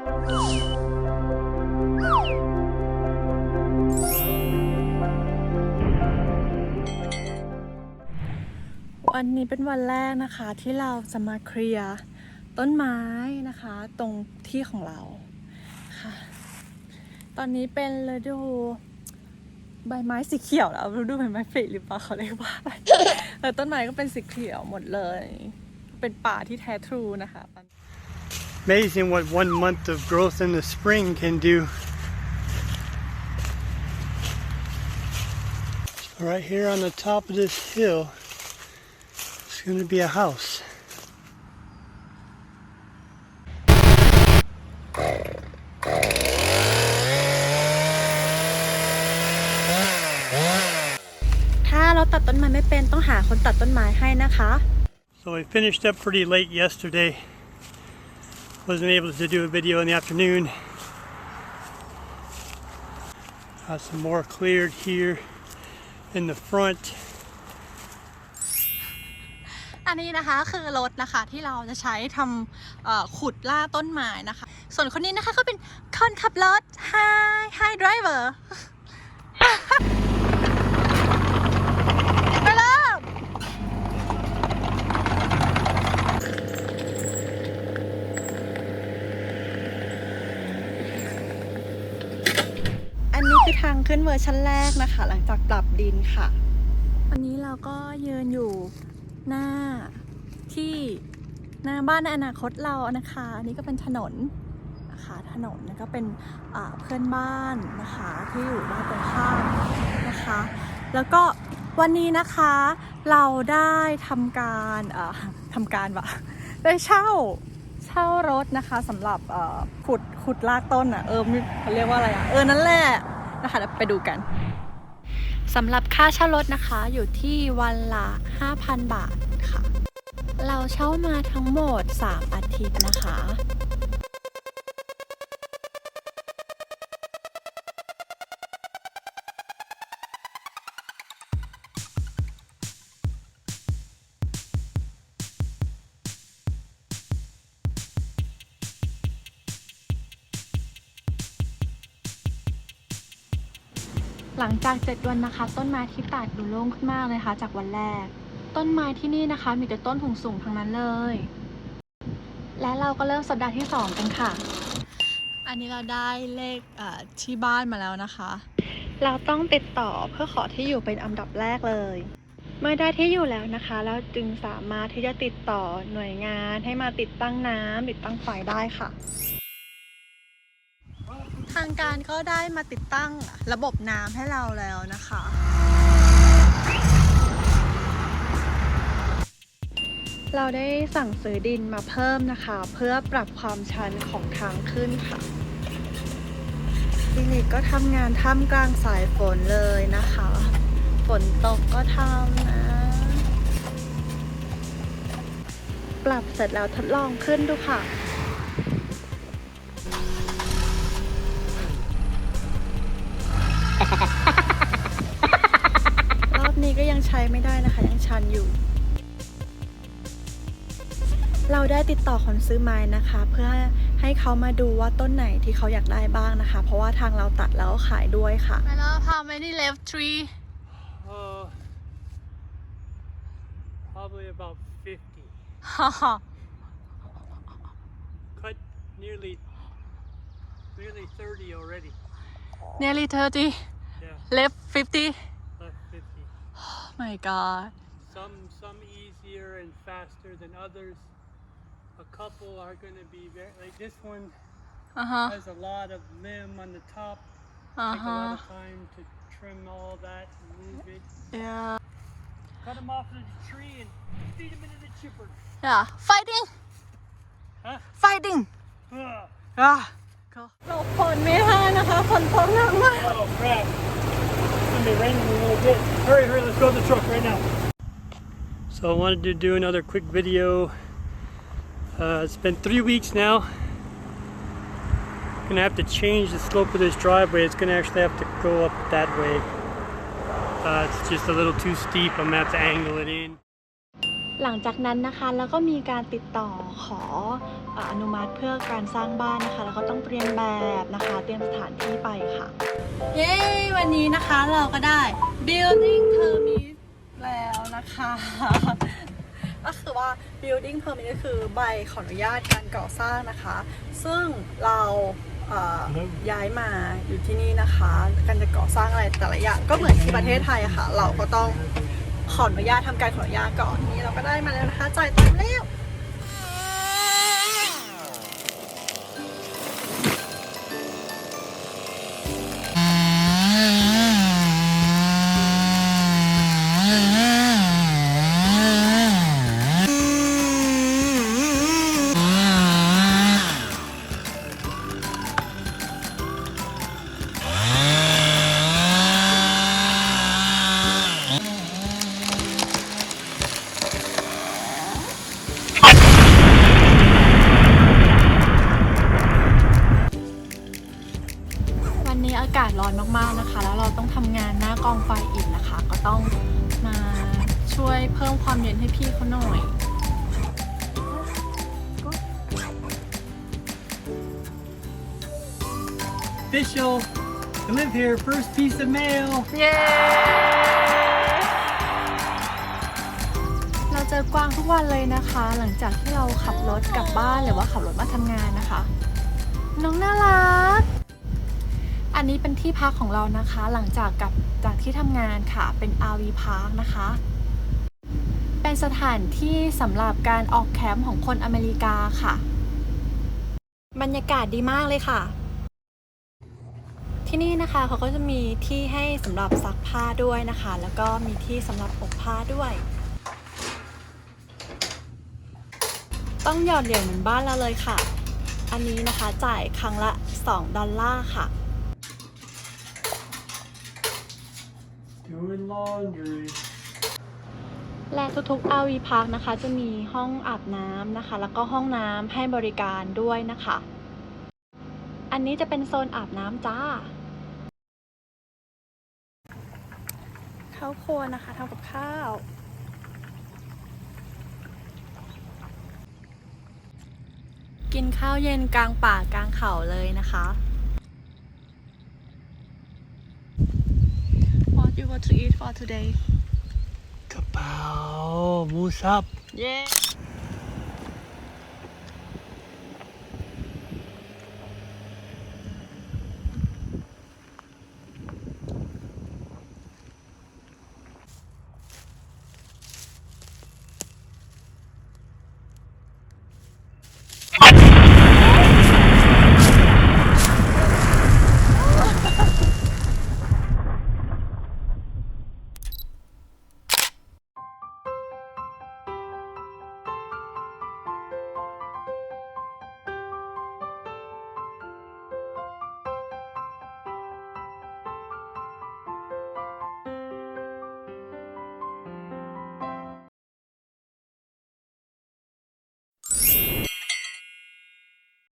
วันนี้เป็นวันแรกนะคะที่เราจะมาเคลียร์ต้นไม้นะคะตรงที่ของเราค่ะ ตอนนี้เป็นฤดูใบไม้สีเขียวแล้วฤดูใบไม้ผลิหรือเปล่าเขาเรียกว่าแต่ต้นไม้ก็เป็นสีเขียวหมดเลย เป็นป่าที่แท้ทรูนะคะ Amazing what one month of growth in the spring can do. So right here on the top of this hill is going to be a house. ถ้าเราตัดต้นไม้ไม่เป็นต้องหาคนตัดต้นไม้ให้นะคะ So I finished up pretty late yesterday. Wasn't able to do a video in the afternoon. Got some more cleared here in the front. อันนี้นะคะคือรถนะคะที่เราจะใช้ทำเอ่อขุดล่าต้นไม้นะคะ ส่วนคนนี้นะคะเขาเป็นคนขับรถ Hi Hi driver ไปเริ่มอันนี้คือทางขึ้นเวอร์ชันแรกนะคะ หลังจากปรับดินค่ะ วันนี้เราก็ยืนอยู่หน้าที่หน้าบ้านในอนาคตเรานะคะอันนี้ก็เป็นถนนนะคะถนนก็เป็นเพื่อนบ้านนะคะที่อยู่ด้านตรงข้ามนะคะ แล้วก็วันนี้นะคะเราได้ทำการทำการวะได้เช่าเช่ารถนะคะสำหรับขุดขุดลากต้นอะเออไม่เขาเรียกว่าอะไรอะเออนั่นแหละ นะคะเดี๋ยวไปดูกันสำหรับค่าเช่ารถนะคะอยู่ที่วันละ 5,000 บาทค่ะ เราเช่ามาทั้งหมด 3 อาทิตย์นะคะ หลังจาก 7 วันนะคะ ต้นไม้ที่ตัดดูโล่งขึ้นมากเลยค่ะ จากวันแรก ต้นไม้ที่นี่นะคะ มีแต่ต้นสูงสูงๆทั้งนั้นเลย และเราก็เริ่มสัปดาห์ที่ 2 กันค่ะ อันนี้เราได้เลขเอ่อที่บ้านมาแล้วนะคะ เราต้องติดต่อเพื่อขอที่อยู่เป็นอันดับแรกเลย เมื่อได้ที่อยู่แล้วนะคะแล้วจึงสามารถที่จะติดต่อหน่วยงานให้มาติดตั้งน้ำติดตั้งไฟได้ค่ะ ทางการก็ได้มาติดตั้งระบบน้ำให้เราแล้วนะคะเราได้สั่งซื้อดินมาเพิ่มนะคะ เพื่อปรับความชันของทางขึ้นค่ะคลินิกก็ทำงานท่ามกลางสายฝนเลยนะคะ ฝนตกก็ทำนะ ปรับเสร็จแล้วทดลองขึ้นดูค่ะ ไม่ได้นะคะ ยังชันอยู่ เราได้ติดต่อคนซื้อไม้นะคะ เพื่อให้เขามาดูว่าต้นไหนที่เขาอยากได้บ้างนะคะ เพราะว่าทางเราตัดแล้วก็ขายด้วยค่ะ I love how many left tree Uh, probably about 50. Cut nearly, nearly 30 already. nearly 30 Yeah, left 50 left 50. oh my god Some, some easier and faster than others. A couple are going to be very, like this one อ่าฮะ has a lot of limb on the top. อ่า Take a ฮะ lot of time to trim all that and move it. yeah Cut them off of the tree and feed them into the chipper. yeah fighting Huh? fighting Ugh. อ่ะหลบฝนไม่ทันนะคะฝนตกหนักมาก Oh crap. It's gonna be raining a little bit. Hurry, hurry, let's go to the truck right now. So I wanted to do another quick video. Uh, it's been three weeks now. Gonna have to change the slope of this driveway. It's gonna actually have to go up that way. Uh, it's just a little too steep. I'm gonna have to angle it in. หลังจากนั้นนะคะแล้วก็มีการติดต่อขอ อ่าอนุมัติเพื่อการสร้างบ้านนะคะ แล้วก็ต้องเตรียมแบบนะคะ เตรียมสถานที่ไปค่ะ เย้ วันนี้นะคะเราก็ได้ building permit แล้วนะคะ ก็คือว่า building permit ก็คือใบขออนุญาตการก่อสร้างนะคะ ซึ่งเราเอ่อย้ายมาอยู่ที่นี่นะคะ การจะก่อสร้างอะไรแต่ละอย่างก็เหมือนที่ประเทศไทยอะค่ะ เราก็ต้องขออนุญาตทำการขออนุญาตก่อนนี่เราก็ได้มาแล้วนะคะจ่ายตังค์แล้วานหน้ากองไฟอีกนะคะ ก็ต้องมาช่วยเพิ่มความเย็นให้พี่เขาหน่อย Official. I live here. First piece of mail. เย้เราเจอกวางทุกวันเลยนะคะ หลังจากที่เราขับรถกลับบ้านหรือว่าขับรถมาทำงานนะคะ น้องน่ารัก อันนี้เป็นที่พักของเรานะคะ หลังจากกลับจากที่ทำงานค่ะ เป็น RV Park นะคะ เป็นสถานที่สำหรับการออกแคมป์ของคนอเมริกาค่ะ บรรยากาศดีมากเลยค่ะ ที่นี่นะคะเขาก็จะมีที่ให้สำหรับซักผ้าด้วยนะคะ แล้วก็มีที่สำหรับอบผ้าด้วย ต้องหยอดเหรียญเหมือนบ้านเราเลยค่ะ อันนี้นะคะจ่ายครั้งละ 2 ดอลลาร์ค่ะ Doing laundry. และทุกๆ RV Park นะคะ จะมีห้องอาบน้ำนะคะ แล้วก็ห้องน้ำให้บริการด้วยนะคะ อันนี้จะเป็นโซนอาบน้ำจ้า เข้าครัวนะคะทำกับข้าว กินข้าวเย็นกลางป่ากลางเขาเลยนะคะ What to eat for today? Kapow. Moose up. Yeah